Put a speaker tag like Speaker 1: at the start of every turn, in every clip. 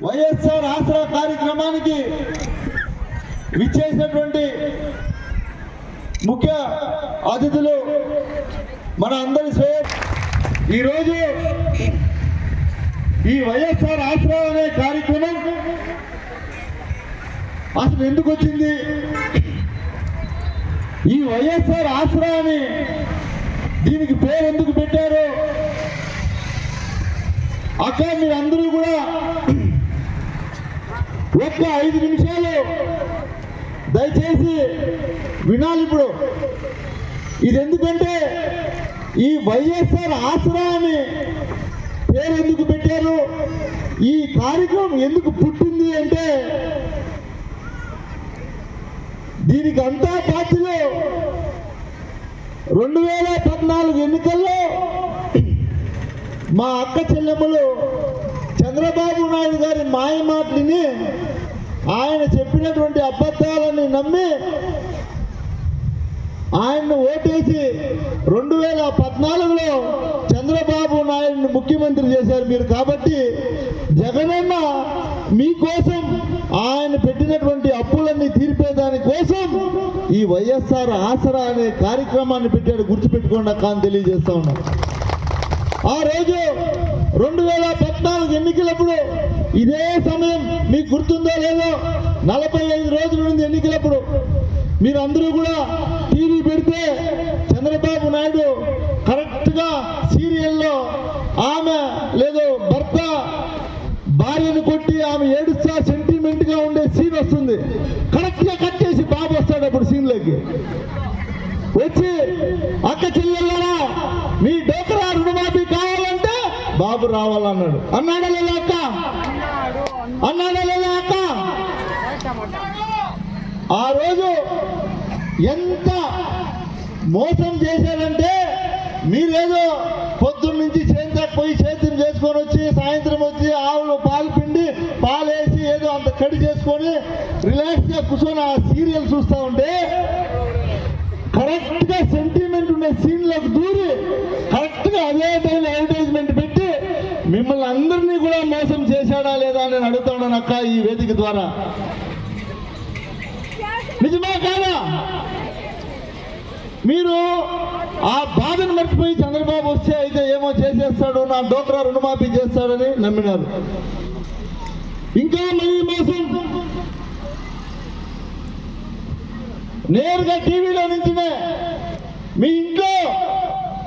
Speaker 1: వైఎస్ఆర్ ఆసరా కార్యక్రమానికి విచ్చేసినటువంటి ముఖ్య అతిథులు మన అందరి స్వయం ఈరోజు ఈ వైఎస్ఆర్ ఆసరా అనే కార్యక్రమం అసలు ఎందుకు వచ్చింది? ఈ వైఎస్ఆర్ ఆసరా అని దీనికి పేరు ఎందుకు పెట్టారు? మీరు అందరూ కూడా ఒక్క ఐదు నిమిషాలు దయచేసి వినాలి ఇప్పుడు. ఇది ఎందుకంటే ఈ వైఎస్ఆర్ ఆసరా అని పేరు ఎందుకు పెట్టారు? ఈ కార్యక్రమం ఎందుకు పుట్టింది అంటే దీనికి అంతా పార్టీలో రెండు వేల పద్నాలుగు ఎన్నికల్లో మా అక్క చెల్లెమ్మలు చంద్రబాబు నాయుడు గారి మాయ మాటలని ఆయన చెప్పినటువంటి అబద్ధాలని నమ్మి ఆయన్ను ఓటేసి రెండు వేల పద్నాలుగులో చంద్రబాబు నాయుడిని ముఖ్యమంత్రి చేశారు మీరు కాబట్టి జగనన్న మీకోసం ఆయన పెట్టినటువంటి అప్పులన్నీ తీర్పేదాని కోసం ఈ వైఎస్ఆర్ ఆసరా అనే కార్యక్రమాన్ని పెట్టాడు. గుర్తుపెట్టుకోండి అక్క అని తెలియజేస్తా ఉన్నా. ఆ రోజు రెండు వేల పద్నాలుగు ఎన్నికలప్పుడు ఇదే సమయం మీకు గుర్తుందో లేదో నలభై ఐదు రోజుల నుండి ఎన్నికలప్పుడు మీరందరూ కూడా టీవీ పెడితే చంద్రబాబు నాయుడు కరెక్ట్గా సీరియల్లో ఆమె లేదు భర్త భార్యను కొట్టి ఆమె ఏడుస్తా సెంటిమెంట్గా ఉండే సీన్ వస్తుంది. కరెక్ట్గా కట్ చేసి బాబు వస్తాడు అప్పుడు సీన్లోకి. వచ్చి అక్క చెల్లెళ్ళరా మీ డోకరా రుణమా బాబు రావాలన్నాడు. అన్నాడా లేదా అక్క అన్నాడా లేదా అక్క ఆ రోజు ఎంత మోసం చేశారంటే మీరేదో పొద్దున్న నుంచి చేంతకు పోయి సేద్యం చేసుకొని వచ్చి సాయంత్రం వచ్చి ఆవులు పాలు పిండి పాలేసి ఏదో అంత కడి చేసుకొని రిలాక్స్గా కూర్చొని ఆ సీరియల్ చూస్తూ ఉంటే కరెక్ట్గా సెంటిమెంట్ ఉండే సీన్లకు దూరి కరెక్ట్గా అదే టైం అడ్వర్టైజ్మెంట్ పెట్టి మిమ్మల్ని అందరినీ కూడా మోసం చేశాడా లేదా నేను అడుగుతా అక్క ఈ వేదిక ద్వారా. నిజమా కాదా? మీరు ఆ బాధను మర్చిపోయి చంద్రబాబు వస్తే అయితే ఏమో చేసేస్తాడు నా డోక్రా రుణమాఫీ చేస్తాడని నమ్మినారు. ఇంకా మళ్ళీ మోసం. నేరుగా టీవీలో నుంచినే మీ ఇంట్లో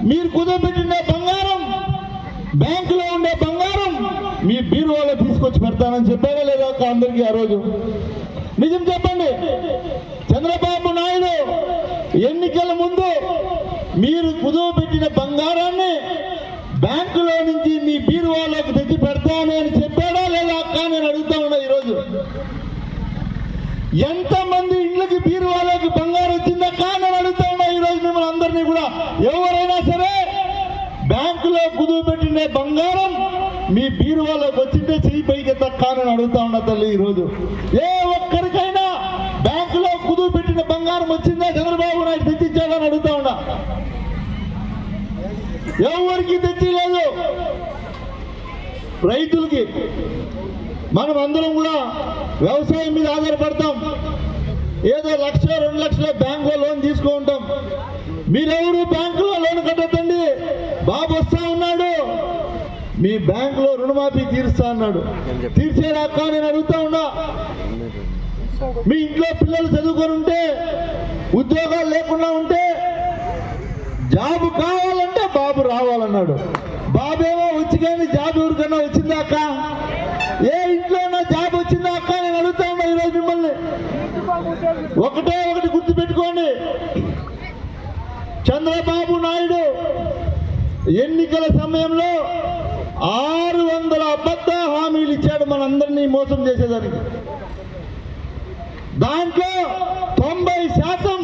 Speaker 1: మీరు కుదరబెట్టిన బంగారం బ్యాంకులో ఉండే బంగారం మీ బీరువాలో తీసుకొచ్చి పెడతానని చెప్పారా లేదా అక్క అందరికీ ఆ రోజు? నిజం చెప్పండి. చంద్రబాబు నాయుడు ఎన్నికల ముందు మీరు కుదువ పెట్టిన బంగారాన్ని బ్యాంకులో నుంచి మీ బీరువాలోకి తెచ్చి పెడతాను అని చెప్పాడా లేదా అక్క నేను అడుగుతా ఉన్నా ఈరోజు? ఎంతమంది ఇండ్లకి బీరువాలోకి బంగారం వచ్చిందా కానీ అడుగుతా ఉన్నా ఈరోజు మిమ్మల్ని అందరినీ కూడా. ఎవరైనా సరే బ్యాంకులో కుదువ పెట్టిన బంగారం మీ బీరువాలోకి వచ్చింటే చెయ్యి పైకి తక్కానని అడుగుతా ఉన్నా తల్లి ఈరోజు. ఏ ఒక్కరికైనా బ్యాంకులో కుదువు పెట్టిన బంగారం వచ్చిందా? చంద్రబాబు నాయుడు తెచ్చిచ్చాడని అడుగుతా ఉన్నా. ఎవరికి తెచ్చిలేదు? రైతులకి. మనం అందరం కూడా వ్యవసాయం మీద ఆధారపడతాం. ఏదో లక్ష రెండు లక్షల బ్యాంకులో లోన్ తీసుకుంటాం. మీరెవరు? బ్యాంకులో లోన్ కట్టద్దండి. బాబు వస్తా ఉన్నాడు. మీ బ్యాంకులో రుణమాఫీ తీరుస్తా అన్నాడు తీర్చేదాకా నేను అడుగుతా ఉన్నా. మీ ఇంట్లో పిల్లలు చదువుకొని ఉంటే ఉద్యోగాలు లేకుండా ఉంటే జాబ్ కావాలంటే బాబు రావాలన్నాడు. బాబేమో వచ్చి కానీ జాబ్ ఎవరికన్నా వచ్చిందా అక్క? ఏ ఇంట్లో జాబ్ వచ్చిందా అక్క? నేను అడుగుతా ఉన్నా ఈరోజు మిమ్మల్ని. ఒకటే ఒకటి గుర్తు పెట్టుకోండి చంద్రబాబు నాయుడు ఎన్నికల సమయంలో ఆరు వందల అబద్ధ హామీలు ఇచ్చాడు మనందరినీ మోసం చేసేదానికి. దాంట్లో తొంభై శాతం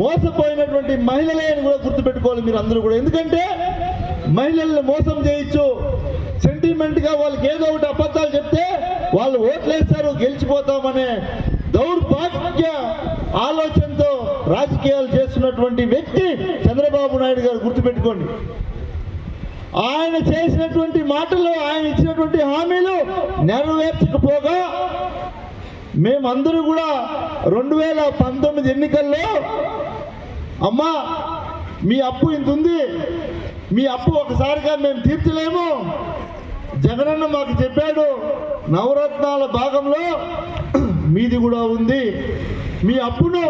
Speaker 1: మోసపోయినటువంటి మహిళలే అని కూడా గుర్తుపెట్టుకోవాలి మీరు అందరూ కూడా. ఎందుకంటే మహిళల్ని మోసం చేయొచ్చు. సెంటిమెంట్గా వాళ్ళకి ఏదో ఒకటి అబద్ధాలు చెప్తే వాళ్ళు ఓట్లేస్తారు గెలిచిపోతామనే దౌర్భాగ్య ఆలోచనతో రాజకీయాలు చేస్తున్నటువంటి వ్యక్తి చంద్రబాబు నాయుడు గారు గుర్తుపెట్టుకోండి. ఆయన చేసినటువంటి మాటలు ఆయన ఇచ్చినటువంటి హామీలు నెరవేర్చకపోగా మేమందరూ కూడా రెండు వేల పంతొమ్మిది ఎన్నికల్లో అమ్మా మీ అప్పు ఇంత ఉంది మీ అప్పు ఒకసారిగా మేము తీర్చలేము. జగనన్న మాకు చెప్పాడు నవరత్నాల భాగంలో మీది కూడా ఉంది. మీ అప్పును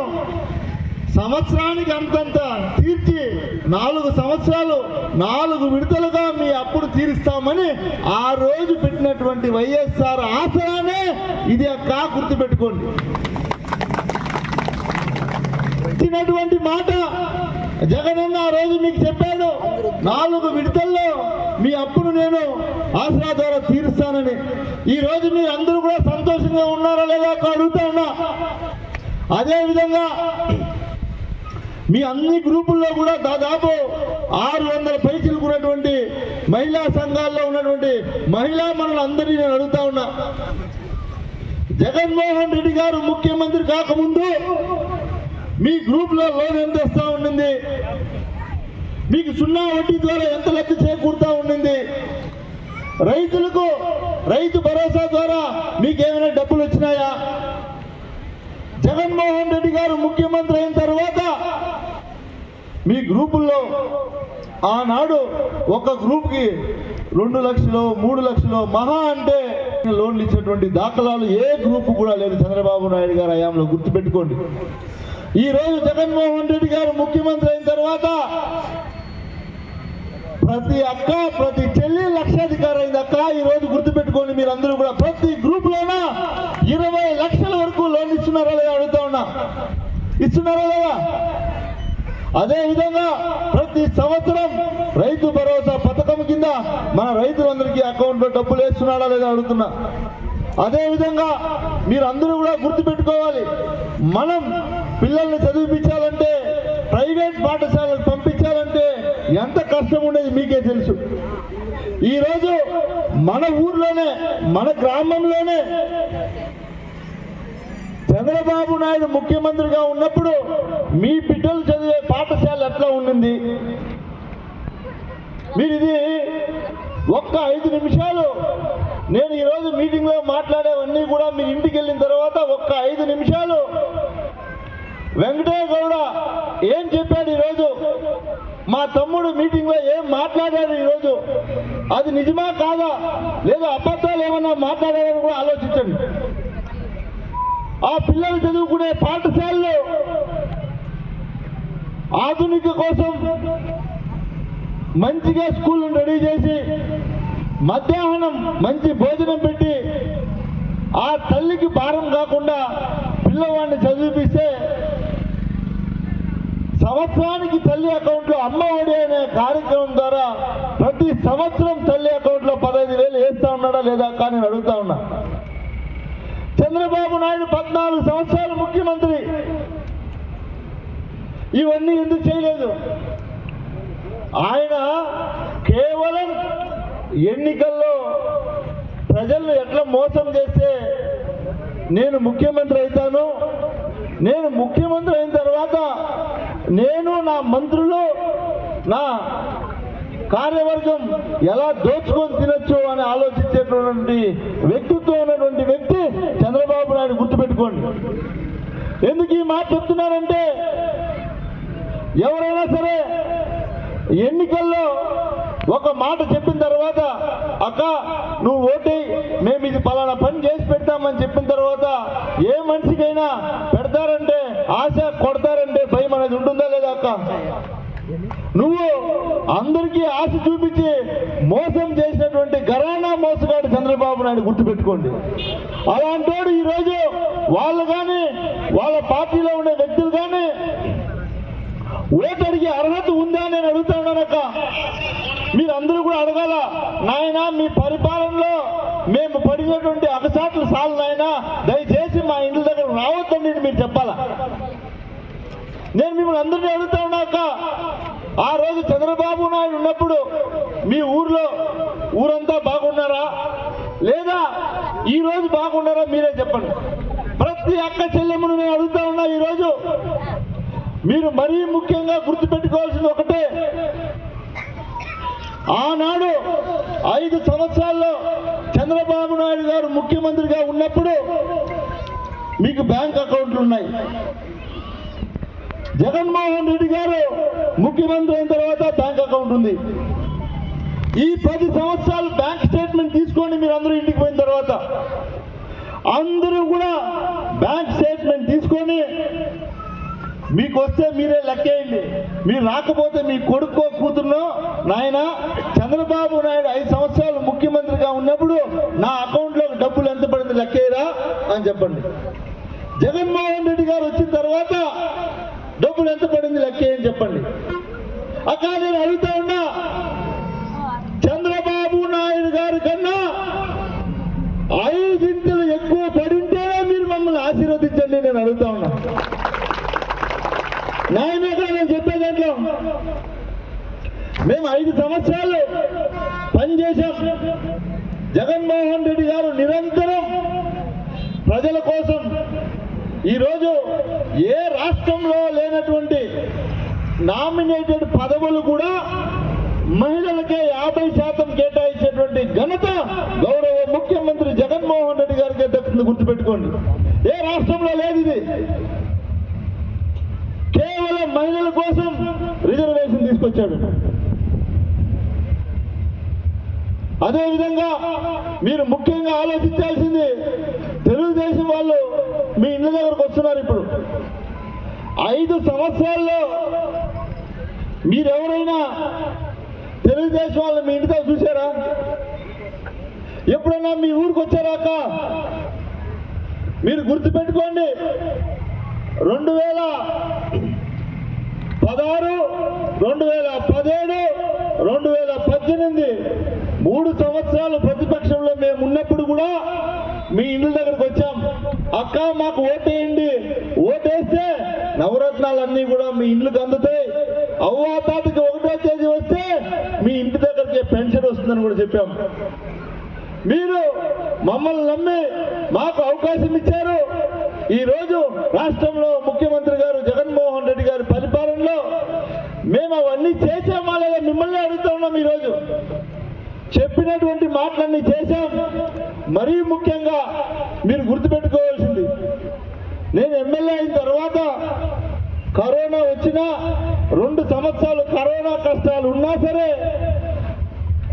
Speaker 1: సంవత్సరానికి అంతంత తీర్చి నాలుగు సంవత్సరాలు నాలుగు విడతలుగా మీ అప్పుడు తీరుస్తామని ఆ రోజు పెట్టినటువంటి వైఎస్ఆర్ ఆసరానే ఇది అక్క గుర్తుపెట్టుకోండి. ఇచ్చినటువంటి మాట జగనన్న ఆ రోజు మీకు చెప్పాడు. నాలుగు విడతల్లో మీ అప్పును నేను ఆసరా ద్వారా తీరుస్తానని. ఈ రోజు మీరు అందరూ కూడా సంతోషంగా ఉన్నారా లేదా అడుగుతా ఉన్నా. అదేవిధంగా మీ అన్ని గ్రూపుల్లో కూడా దాదాపు ఆరు వందల పైసలు ఉన్నటువంటి మహిళా సంఘాల్లో ఉన్నటువంటి మహిళా మనులందరినీ నేను అడుగుతా ఉన్నా. జగన్మోహన్ రెడ్డి గారు ముఖ్యమంత్రి కాకముందు మీ గ్రూప్లో లోన్ ఎంత వస్తూ ఉండింది? మీకు సున్నా వడ్డీ ద్వారా ఎంత లబ్ధి చేకూరుతా ఉండింది? రైతులకు రైతు భరోసా ద్వారా మీకు ఏమైనా డబ్బులు వచ్చినాయా? జగన్మోహన్ రెడ్డి గారు ముఖ్యమంత్రి అయిన తర్వాత మీ గ్రూపుల్లో ఆనాడు ఒక గ్రూప్కి రెండు లక్షలు మూడు లక్షలు మహా అంటే లోన్లు ఇచ్చేటువంటి దాఖలాలు ఏ గ్రూప్ కూడా లేదు. చంద్రబాబు నాయుడు గారు హయాంలో గుర్తుపెట్టుకోండి. ఈరోజు జగన్మోహన్ రెడ్డి గారు ముఖ్యమంత్రి అయిన తర్వాత ప్రతి అక్క ప్రతి చెల్లి లక్షాధికారి అయింది అక్క ఈరోజు గుర్తుపెట్టుకోండి. మీరు అందరూ కూడా ప్రతి గ్రూప్లోనా ఇరవై లక్షల వరకు లోన్ ఇస్తున్నారా లేదా అడుగుతా ఉన్నా? ఇస్తున్నారా లేదా? అదే విధంగా ప్రతి సంవత్సరం రైతు భరోసా పథకం కింద మన రైతులందరికీ అకౌంట్లో డబ్బులు వేస్తున్నాడా లేదా అడుగుతున్నా. అదే విధంగా మీరు అందరూ కూడా గుర్తుపెట్టుకోవాలి మనం పిల్లల్ని చదివించాలంటే ప్రైవేట్ పాఠశాలకు పంపించాలంటే ఎంత కష్టం ఉండేది మీకే తెలుసు. ఈరోజు మన ఊర్లోనే మన గ్రామంలోనే చంద్రబాబు నాయుడు ముఖ్యమంత్రిగా ఉన్నప్పుడు మీ బిడ్డలు చదివి పాఠశాల ఎట్లా ఉండింది. మీరు ఇది ఒక్క ఐదు నిమిషాలు నేను ఈరోజు మీటింగ్లో మాట్లాడేవన్నీ కూడా మీరు ఇంటికి వెళ్ళిన తర్వాత ఒక్క ఐదు నిమిషాలు వెంకటయ్య గౌడ ఏం చెప్పాడు ఈరోజు? మా తమ్ముడు మీటింగ్లో ఏం మాట్లాడాడు ఈరోజు? అది నిజమా కాదా? లేదా అబద్ధాలు ఏమన్నా మాట్లాడారని కూడా ఆలోచించండి. ఆ పిల్లలు చదువుకునే పాఠశాలలో ఆధునిక కోసం మంచిగా స్కూల్ రెడీ చేసి మధ్యాహ్నం మంచి భోజనం పెట్టి ఆ తల్లికి భారం కాకుండా పిల్లవాడిని చదివిపిస్తే సంవత్సరానికి తల్లి అకౌంట్లో అమ్మ ఒడి అనే కార్యక్రమం ద్వారా ప్రతి సంవత్సరం తల్లి అకౌంట్లో పదహైదు వేలు వేస్తా ఉన్నాడా లేదా కానీ నేను అడుగుతా ఉన్నా. చంద్రబాబు నాయుడు పద్నాలుగు సంవత్సరాలు ముఖ్యమంత్రి. ఇవన్నీ ఎందుకు చేయలేదు? ఆయన కేవలం ఎన్నికల్లో ప్రజలను ఎట్లా మోసం చేస్తే నేను ముఖ్యమంత్రి అవుతాను? నేను ముఖ్యమంత్రి అయిన తర్వాత నేను నా మంత్రులు నా కార్యవర్గం ఎలా దోచుకొని తినచ్చు అని ఆలోచించేటటువంటి వ్యక్తిత్వం ఉన్నటువంటి వ్యక్తి చంద్రబాబు నాయుడు గుర్తుపెట్టుకోండి. ఎందుకు ఈ మాట చెప్తున్నారంటే ఎవరైనా సరే ఎన్నికల్లో ఒక మాట చెప్పిన తర్వాత అక్క నువ్వు ఓటి మేము ఇది పలానా పని చేసి పెడతామని చెప్పిన తర్వాత ఏ మనిషికైనా పెడతారంటే ఆశ కొడతారంటే భయం అనేది ఉంటుందా లేదా అక్క? నువ్వు అందరికీ ఆశ చూపించి మోసం చేసినటువంటి గరానా మోసగాడు చంద్రబాబు నాయుడు గుర్తుపెట్టుకోండి. అలాంటోడు ఈరోజు వాళ్ళు కానీ వాళ్ళ పార్టీలో ఉండే వ్యక్తులు కానీ ఓటు అడిగే అర్హత ఉందా నేను అడుగుతా ఉన్నానక్క మీరందరూ కూడా అడగాల నాయన మీ పరిపాలనలో మేము పడినటువంటి అగసాట్లు సాలు నాయన. దయచేసి మా ఇంటి దగ్గర రావద్దండి మీరు చెప్పాలా. నేను మిమ్మల్ని అందరినీ అడుగుతా ఉన్నాక ఆ రోజు చంద్రబాబు నాయుడు ఉన్నప్పుడు మీ ఊర్లో ఊరంతా బాగున్నారా? లేదా ఈ రోజు బాగున్నారా మీరే చెప్పండి. ప్రతి అక్క చెల్లెమ్మను నేను అడుగుతా ఉన్నా ఈరోజు. మీరు మరీ ముఖ్యంగా గుర్తుపెట్టుకోవాల్సింది ఒకటే. ఆనాడు ఐదు సంవత్సరాల్లో చంద్రబాబు నాయుడు గారు ముఖ్యమంత్రిగా ఉన్నప్పుడు మీకు బ్యాంక్ అకౌంట్లు ఉన్నాయి. జగన్మోహన్ రెడ్డి గారు ముఖ్యమంత్రి అయిన తర్వాత బ్యాంక్ అకౌంట్ ఉంది. ఈ పది సంవత్సరాలు బ్యాంక్ స్టేట్మెంట్ తీసుకోండి మీరు అందరూ ఇంటికి పోయిన తర్వాత. అందరూ కూడా బ్యాంక్ స్టేట్మెంట్ తీసుకొని మీకు వస్తే మీరే లెక్కేయండి. మీరు రాకపోతే మీ కొడుకో కూతురునో నాయన చంద్రబాబు నాయుడు ఐదు సంవత్సరాలు ముఖ్యమంత్రిగా ఉన్నప్పుడు నా అకౌంట్లో డబ్బులు ఎంత పడింది లెక్కేయరా అని చెప్పండి. జగన్మోహన్ రెడ్డి గారు వచ్చిన తర్వాత డబ్బులు ఎంత పడింది లెక్కేయని చెప్పండి. అక్క నేను అడుగుతా ఉన్నా చంద్రబాబు నాయుడు గారి కన్నా ఐదింతలు ఎక్కువ పడింటేనే మీరు మమ్మల్ని ఆశీర్వదించండి నేను అడుగుతా ఉన్నా. నాయన కదా నేను చెప్పే దాంట్లో. మేము ఐదు సంవత్సరాలు పనిచేశాం. జగన్మోహన్ రెడ్డి గారు నిరంతరం ప్రజల కోసం ఈరోజు ఏ రాష్ట్రంలో లేనటువంటి నామినేటెడ్ పదవులు కూడా మహిళలకే యాభై శాతం కేటాయించేటువంటి ఘనత గౌరవ ముఖ్యమంత్రి జగన్మోహన్ రెడ్డి గారికి దక్కుతుంది గుర్తుపెట్టుకోండి. ఏ రాష్ట్రంలో లేదు ఇది కేవలం మహిళల కోసం రిజర్వేషన్ తీసుకొచ్చాడు. అదేవిధంగా మీరు ముఖ్యంగా ఆలోచించాల్సింది తెలుగుదేశం వాళ్ళు మీ ఇళ్ళ దగ్గరకు వస్తున్నారు ఇప్పుడు. ఐదు సంవత్సరాల్లో మీరెవరైనా తెలుగుదేశం వాళ్ళు మీ ఇంటితో చూసారా ఎప్పుడైనా మీ ఊరికి వచ్చారాక మీరు గుర్తుపెట్టుకోండి. రెండు వేల పదహారు రెండు వేల పదిహేడు రెండు వేల పద్దెనిమిది. మూడు సంవత్సరాలు ప్రతిపక్షంలో మేము ఉన్నప్పుడు కూడా మీ ఇండ్ల దగ్గరకు వచ్చాం. అక్క మాకు ఓటేయండి. ఓటేస్తే నవరత్నాలన్నీ కూడా మీ ఇండ్లకు అందుతాయి. అవ్వా తాతకి ఒకటో తేదీ వస్తే మీ ఇంటి దగ్గరికి పెన్షన్ వస్తుందని కూడా చెప్పాం. మీరు మమ్మల్ని నమ్మి మాకు అవకాశం ఇచ్చారు. ఈ రోజు రాష్ట్రంలో ముఖ్యమంత్రి గారు జగన్మోహన్ రెడ్డి గారి పరిపాలనలో మేము అవన్నీ చేసామా లేదా మిమ్మల్ని అడుగుతా ఉన్నాం ఈరోజు. చెప్పినటువంటి మాటలన్నీ చేశాం. మరీ ముఖ్యంగా మీరు గుర్తుపెట్టుకోవాల్సింది. నేను ఎమ్మెల్యే అయిన తర్వాత కరోనా వచ్చినా రెండు సంవత్సరాలు కరోనా కష్టాలు ఉన్నా సరే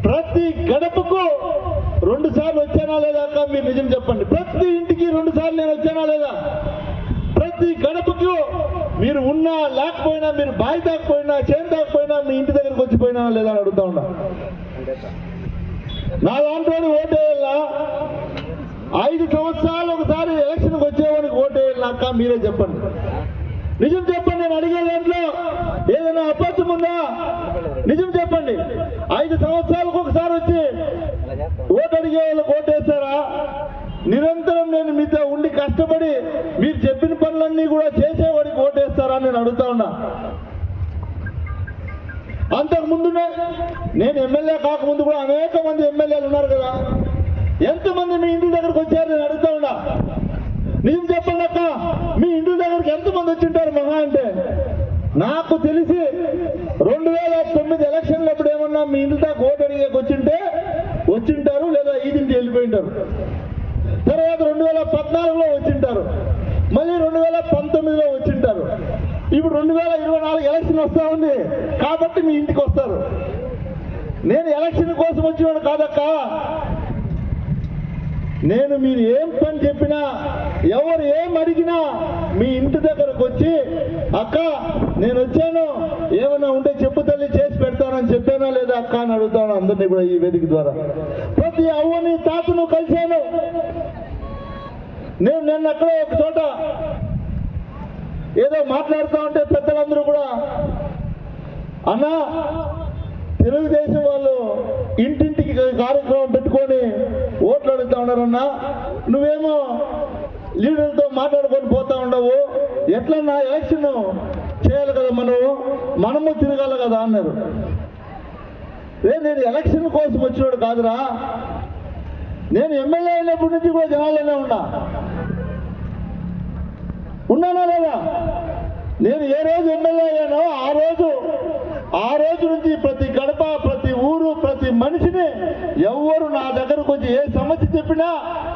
Speaker 1: ప్రతి గడపకు రెండు సార్లు వచ్చానా లేదా అక్క? మీరు నిజం చెప్పండి. ప్రతి ఇంటికి రెండు సార్లు నేను వచ్చానా లేదా? ప్రతి గడపకు మీరు ఉన్నా లేకపోయినా మీరు బాయి తాకపోయినా చేను తాకపోయినా మీ ఇంటి దగ్గరకు వచ్చిపోయినా లేదా అని అడుగుతా ఉన్నా. నా దాంట్లో ఓటేయాలా ఐదు సంవత్సరాలు ఒకసారి ఎలక్షన్కి వచ్చేవానికి ఓటేయాలి అక్క మీరే చెప్పండి. నిజం చెప్పండి నేను అడిగే దాంట్లో ఏదైనా అబద్ధం ఉందా? నిజం చెప్పండి. ఐదు సంవత్సరాలకు ఒకసారి వచ్చి ఓటు అడిగే వాళ్ళకి ఓటేస్తారా నిరంతరం నేను మీతో ఉండి కష్టపడి మీరు చెప్పిన పనులన్నీ కూడా చేసేవాడికి ఓటేస్తారా వేస్తారా నేను అడుగుతా ఉన్నా. అంతకు ముందునే నేను ఎమ్మెల్యే కాకముందు కూడా అనేక మంది ఎమ్మెల్యేలు ఉన్నారు కదా. ఎంతమంది మీ ఇంటి దగ్గరకు వచ్చారు నేను అడుగుతా ఉన్నా. నేను చెప్పలేక మీ ఇంటి దగ్గరికి ఎంతమంది వచ్చింటారు మహా అంటే? నాకు తెలిసి రెండు వేల తొమ్మిది ఎలక్షన్లప్పుడు ఏమన్నా మీ ఇంటి దాకా ఓటు అడిగేకి వచ్చింటే వచ్చింటారు లేదా ఈదింటి వెళ్ళిపోయింటారు. తర్వాత రెండు వేల పద్నాలుగులో వచ్చింటారు. మళ్ళీ రెండు వేల పంతొమ్మిదిలో వచ్చింటారు. ఇప్పుడు రెండు వేల ఇరవై నాలుగు ఎలక్షన్ వస్తూ ఉంది. కాబట్టి మీ ఇంటికి వస్తారు. నేను ఎలక్షన్ కోసం వచ్చినాడు కాదక్క. నేను మీరు ఏం పని చెప్పినా ఎవరు ఏం అడిగినా మీ ఇంటి దగ్గరకు వచ్చి అక్క నేను వచ్చాను ఏమైనా ఉంటే చెప్పు తల్లి చేసి పెడతానని చెప్పానా లేదా అక్క? అని అడుగుతాను అందరినీ కూడా ఈ వేదిక ద్వారా. ప్రతి అవ్వని తాతను కలిశాను. నేను నిన్న అక్కడే ఒక చోట ఏదో మాట్లాడుతూ ఉంటే పెద్దలందరూ కూడా అన్నా తెలుగుదేశం వాళ్ళు ఇంటింటికి కార్యక్రమం పెట్టుకొని ఓట్లు అడుగుతా ఉన్నారన్నా నువ్వేమో లీడర్లతో మాట్లాడుకొని పోతా ఉండవు. ఎట్లన్నా ఎలక్షన్ చేయాలి కదా మనము మనము తిరగాలి కదా అన్నారు. ఏ నేను ఎలక్షన్ కోసం వచ్చినాడు కాదురా. నేను ఎమ్మెల్యే అయినప్పటి నుంచి కూడా జనాల్లోనే ఉన్నా. ఉన్నానా లేదా? నేను ఏ రోజు ఎమ్మెల్యే అయ్యానో ఆ రోజు ఆ రోజు నుంచి ప్రతి గడప ప్రతి ఊరు ప్రతి మనిషిని ఎవరు నా దగ్గరకు వచ్చి ఏ సమస్య చెప్పినా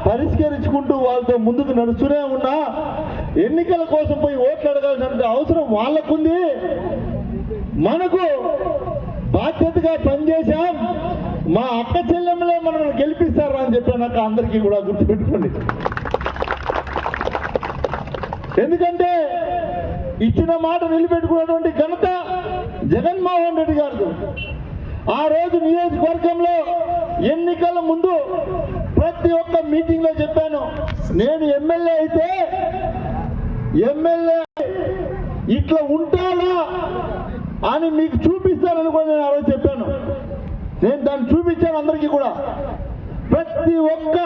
Speaker 1: పరిష్కరించుకుంటూ వాళ్ళతో ముందుకు నడుస్తూనే ఉన్నా. ఎన్నికల కోసం పోయి ఓట్లు అడగాల్సిన అవసరం వాళ్ళకుంది. మనకు బాధ్యతగా పనిచేశాం. మా అక్క చెల్లెమ్మలే మనల్ని గెలిపిస్తారు అని చెప్పానక్క అందరికీ కూడా గుర్తుపెట్టుకోండి. ఎందుకంటే ఇచ్చిన మాట నిలబెట్టుకున్నటువంటి ఘనత జగన్మోహన్ రెడ్డి గారు ఆ రోజు నియోజకవర్గంలో ఎన్నికల ముందు ప్రతి ఒక్క మీటింగ్లో చెప్పాను నేను ఎమ్మెల్యే అయితే ఎమ్మెల్యే ఇట్లా ఉంటాడా అని మీకు చూపిస్తానని కూడా నేను ఆ రోజు చెప్పాను. నేను దాన్ని చూపించాను అందరికీ కూడా. ప్రతి ఒక్క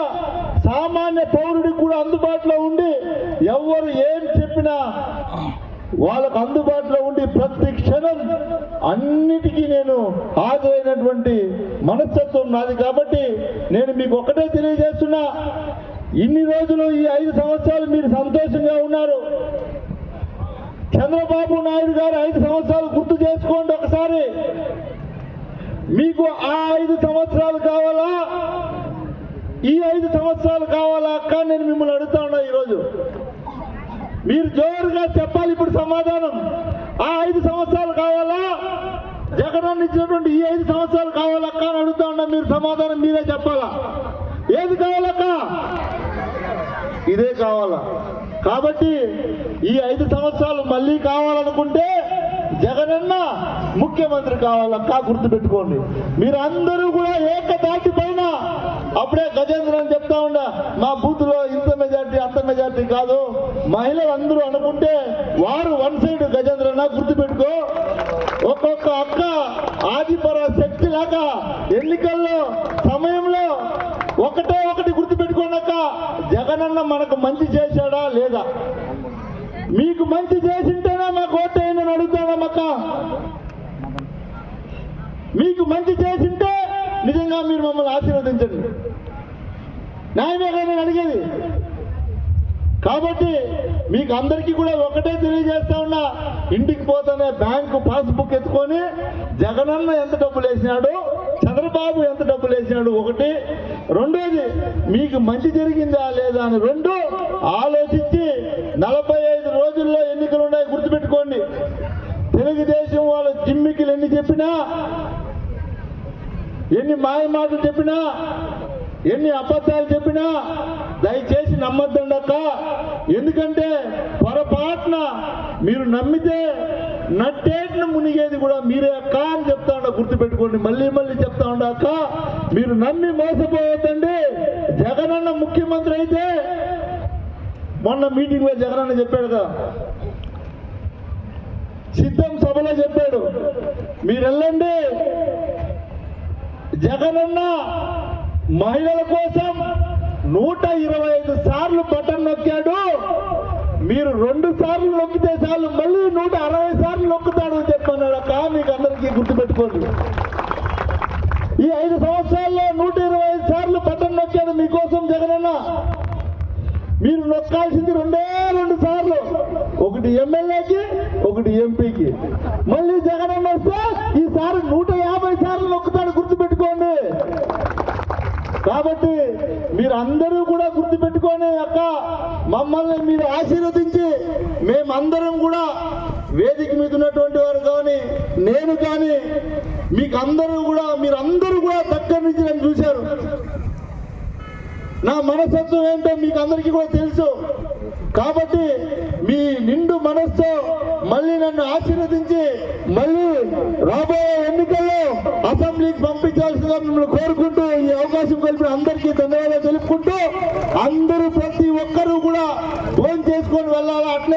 Speaker 1: సామాన్య పౌరుడికి కూడా అందుబాటులో ఉండి ఎవరు ఏం చెప్పినా వాళ్ళకు అందుబాటులో ఉండి ప్రతి క్షణం అన్నిటికీ నేను హాజరైనటువంటి మనస్తత్వం నాది కాబట్టి నేను మీకు ఒకటే తెలియజేస్తున్నా. ఇన్ని రోజులు ఈ ఐదు సంవత్సరాలు మీరు సంతోషంగా ఉన్నారు. చంద్రబాబు నాయుడు గారు ఐదు సంవత్సరాలు గుర్తు చేసుకోండి ఒకసారి. మీకు ఆ ఐదు సంవత్సరాలు కావాలా? ఈ ఐదు సంవత్సరాలు కావాలా? అక్క నేను మిమ్మల్ని అడుగుతా ఉన్నా ఈరోజు. మీరు జోరుగా చెప్పాలి ఇప్పుడు సమాధానం. ఆ ఐదు సంవత్సరాలు కావాలా? జగనన్న ఇచ్చినటువంటి ఈ ఐదు సంవత్సరాలు కావాలక్క అని అడుగుతా ఉన్నా మీరు సమాధానం మీరే చెప్పాలా? ఏది కావాలక్క? ఇదే కావాలా. కాబట్టి ఈ ఐదు సంవత్సరాలు మళ్ళీ కావాలనుకుంటే జగనన్న ముఖ్యమంత్రి కావాలక్క గుర్తుపెట్టుకోండి. మీరు అందరూ కూడా ఏకదాటి పైన అప్పుడే గజేంద్ర అని చెప్తా ఉండ మా బూత్లో ఇంత మెజార్టీ అంత మెజార్టీ కాదు. మహిళలు అందరూ అనుకుంటే వారు వన్ సైడ్ గజేంద్రన్న గుర్తుపెట్టుకో. ఒక్కొక్క అక్క ఆదిపర శక్తి లాగా ఎన్నికల్లో సమయంలో ఒకటే ఒకటి గుర్తుపెట్టుకోనక్క జగనన్న మనకు మంచి చేశాడా లేదా? మీకు మంచి చేసింటేనే మాకు ఓటేయని అడుగుతానమ్మక్క మీకు మంచి చేసింటే నిజంగా మీరు మమ్మల్ని ఆశీర్వదించండి. న్యాయమే కదా నేను అడిగేది? కాబట్టి మీకు అందరికీ కూడా ఒకటే తెలియజేస్తా ఉన్నా ఇంటికి పోతానే బ్యాంకు పాస్బుక్ ఎత్తుకొని జగనన్న ఎంత డబ్బులు వేసినాడు చంద్రబాబు ఎంత డబ్బులు వేసినాడు ఒకటి. రెండోది మీకు మంచి జరిగిందా లేదా అని రెండు ఆలోచించి నలభై ఐదు రోజుల్లో ఎన్నికలు ఉన్నాయి గుర్తుపెట్టుకోండి. తెలుగుదేశం వాళ్ళ జిమ్మికిలు ఎన్ని చెప్పినా ఎన్ని మాయ మాటలు చెప్పినా ఎన్ని అబద్ధాలు చెప్పినా దయచేసి నమ్మద్దండక్క. ఎందుకంటే పొరపాటున మీరు నమ్మితే నట్టేటిన మునిగేది కూడా మీరే అక్క అని చెప్తా ఉండ గుర్తుపెట్టుకోండి. మళ్ళీ మళ్ళీ చెప్తా ఉండక్క మీరు నమ్మి మోసపోవద్దండి. జగనన్న ముఖ్యమంత్రి అయితే మొన్న మీటింగ్లో జగనన్న చెప్పాడు కదా. సిద్ధం సభలో చెప్పాడు. మీరు వెళ్ళండి జగనన్న మహిళల కోసం నూట ఇరవై ఐదు సార్లు బటన్ నొక్కాడు. మీరు రెండు సార్లు నొక్కితే చాలు మళ్ళీ నూట అరవై సార్లు నొక్కుతాడు అని చెప్పన్నాడు అక్క. మీకు అందరికీ గుర్తుపెట్టుకోండి. ఈ ఐదు సంవత్సరాల్లో నూట ఇరవై ఐదు సార్లు బటన్ నొక్కాడు మీకోసం జగనన్న. మీరు నొక్కాల్సింది రెండే రెండు సార్లు. ఒకటి ఎమ్మెల్యేకి ఒకటి ఎంపీకి. మళ్ళీ జగనన్న వస్తే ఈసారి నూట యాభై సార్లు నొక్కుతాడు గుర్తుపెట్టుకోండి. కాబట్టి మీరు అందరూ కూడా గుర్తుపెట్టుకొని అక్క మమ్మల్ని మీరు ఆశీర్వదించి మేమందరం కూడా వేదిక మీద ఉన్నటువంటి వారు కానీ నేను కానీ మీకు అందరూ కూడా మీరు అందరూ కూడా దగ్గర నుంచి నన్ను చూశారు. నా మనస్తత్వం ఏంటో మీకు అందరికీ కూడా తెలుసు. కాబట్టి మీ నిండు మనస్సు మళ్ళీ నన్ను ఆశీర్వదించి మళ్ళీ రాబోయే ఎన్నికల్లో అసెంబ్లీకి పంపించాల్సిందిగా మిమ్మల్ని కోరుకుంటూ ఈ అవకాశం కలిపిన అందరికీ ధన్యవాదాలు తెలుపుకుంటూ అందరూ ప్రతి ఒక్కరూ కూడా ఫోన్ చేసుకొని వెళ్ళాలా? అట్లే